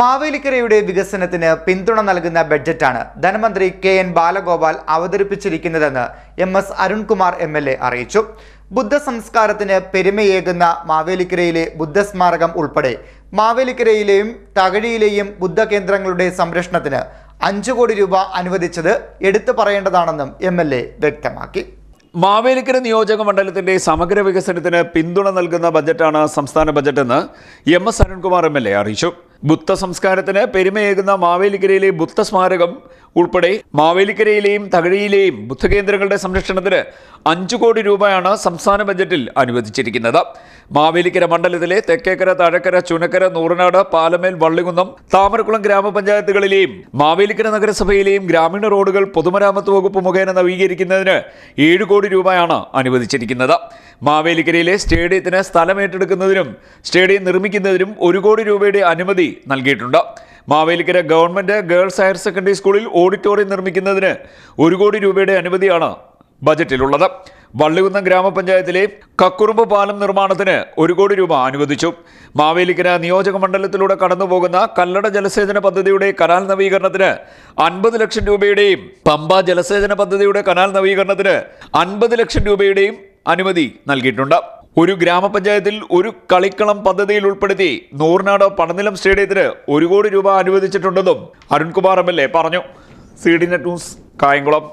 മാവേലിക്കരയുടെ വികസനത്തിന് പിന്തുണ നൽകുന്ന ബഡ്ജറ്റാണ് ധനമന്ത്രി K N Balagopal അവതരിപ്പിച്ചിരിക്കുന്നതെന്ന് M S Arunkumar M L A അറിയിച്ചു. ബുദ്ധ സംസ്കാരത്തിന് പെരുമയേകുന്ന മാവേലിക്കരയിലെ ബുദ്ധസ്മാരകം ഉൾപ്പെടെ മാവേലിക്കരയിലെയും തകഴിയിലെയും ബുദ്ധ കേന്ദ്രങ്ങളുടെ സംരക്ഷണത്തിന് അഞ്ചു കോടി രൂപ അനുവദിച്ചത് എടുത്തു പറയേണ്ടതാണെന്നും എം എൽ എ വ്യക്തമാക്കി. മാവേലിക്കര നിയോജക മണ്ഡലത്തിന്റെ സമഗ്ര വികസനത്തിന് പിന്തുണ നൽകുന്ന ബജറ്റാണ് സംസ്ഥാന ബജറ്റെന്ന് M S Arunkumar M L A അറിയിച്ചു. ബുദ്ധ സംസ്കാരത്തിന് പെരുമയേകുന്ന മാവേലിക്കരയിലെ ബുദ്ധ സ്മാരകം ഉൾപ്പെടെ മാവേലിക്കരയിലെയും തകഴിയിലെയും ബുദ്ധകേന്ദ്രങ്ങളുടെ സംരക്ഷണത്തിന് അഞ്ചു കോടി രൂപയാണ് സംസ്ഥാന ബജറ്റിൽ അനുവദിച്ചിരിക്കുന്നത്. മാവേലിക്കര മണ്ഡലത്തിലെ തെക്കേക്കര താഴക്കര ചുനക്കര നൂറനാട് പാലമേൽ വള്ളികുന്നം താമരക്കുളം ഗ്രാമപഞ്ചായത്തുകളിലെയും മാവേലിക്കര നഗരസഭയിലെയും ഗ്രാമീണ റോഡുകൾ പൊതുമരാമത്ത് വകുപ്പ് മുഖേന നവീകരിക്കുന്നതിന് ഏഴ് കോടി രൂപയാണ് അനുവദിച്ചിരിക്കുന്നത്. മാവേലിക്കരയിലെ സ്റ്റേഡിയത്തിന് സ്ഥലമേറ്റെടുക്കുന്നതിനും സ്റ്റേഡിയം നിർമ്മിക്കുന്നതിനും ഒരു കോടി രൂപയുടെ അനുമതി നൽകിയിട്ടുണ്ട്. Mavelikkara government girls higher secondary സ്കൂളിൽ ഓഡിറ്റോറിയം നിർമ്മിക്കുന്നതിന് ഒരു കോടി രൂപയുടെ അനുമതിയാണ് ബജറ്റിലുള്ളത്. വള്ളികുന്നം ഗ്രാമപഞ്ചായത്തിലെ കക്കുറുമ്പ് പാലം നിർമ്മാണത്തിന് ഒരു കോടി രൂപ അനുവദിച്ചു. മാവേലിക്കര നിയോജക മണ്ഡലത്തിലൂടെ കടന്നുപോകുന്ന കല്ലട ജലസേചന പദ്ധതിയുടെ കനാൽ നവീകരണത്തിന് അൻപത് ലക്ഷം രൂപയുടെയും പമ്പ ജലസേചന പദ്ധതിയുടെ കനാൽ നവീകരണത്തിന് അൻപത് ലക്ഷം രൂപയുടെയും അനുമതി നൽകിയിട്ടുണ്ട്. ഒരു ഗ്രാമപഞ്ചായത്തിൽ ഒരു കളിക്കളം പദ്ധതിയിൽ ഉൾപ്പെടുത്തി നൂറിനാട് പടനിലം സ്റ്റേഡിയത്തിന് ഒരു കോടി രൂപ അനുവദിച്ചിട്ടുണ്ടെന്നും അരുൺകുമാർ എം എൽ എ പറഞ്ഞു. C D net news Kayamkulam.